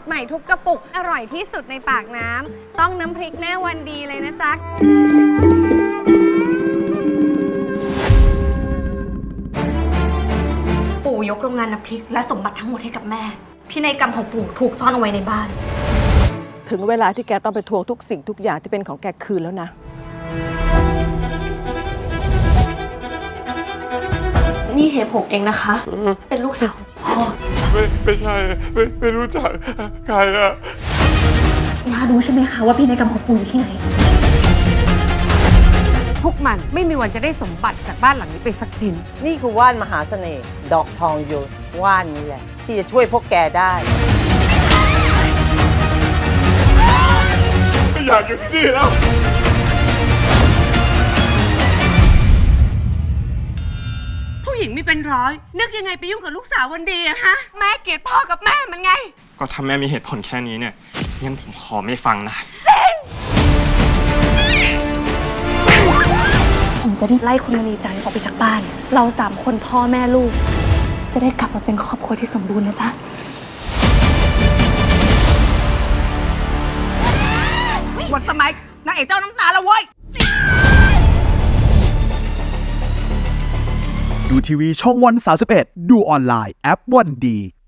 ดใหม่ทุกกระปุก อร่อยที่สุดในปากน้ำ ต้องน้ำพริกแม่วันดีเลยนะจ๊ะ ปู่ยกโรงงานน้ำพริก และสมบัติทั้งหมดให้กับแม่ พินัยกรรมของปู่ถูกซ่อนเอาไว้ในบ้าน ถึงเวลาที่แกต้องไปทวงทุกสิ่งทุกอย่างที่เป็นของแกคืนแล้วนะ นี่เหตุผมเองนะคะ เป็นลูกสาวพ่อ ไม่ไม่ใช่ไม่ไม่รู้จักใครอะย่ารู้ใช่ไหมคะว่าพินัยกรรมของปู่อยู่ที่ไหน พวกมันไม่มีวันจะได้สมบัติจากบ้านหลังนี้ไปสักชิ้น นี่คือว่านมหาเสน่ห์ดอกทองโยนว่านนี้แหละ ที่จะช่วยพวกแกได้ ไม่อยากอยู่ที่นี่แล้ว ผู้หญิงมีเป็นร้อย นึกยังไงไปยุ่งกับลูกสาววันดีอะฮะ แม่เกลียดพ่อกับแม่มันไง ก็ถ้าแม่มีเหตุผลแค่นี้เนี่ยงั้นผมขอไม่ฟังนะ ผมจะได้ไล่คุณมณีจันทร์ออกไปจากบ้าน เราสามคนพ่อแม่ลูก จะได้กลับมาเป็นครอบครัวที่สมบูรณ์นะจ๊ะ หมดสมัยนางเอกเจ้าน้ำตาแล้วเว้ย ดูทีวีช่องวัน 31 ดูออนไลน์แอปวันดี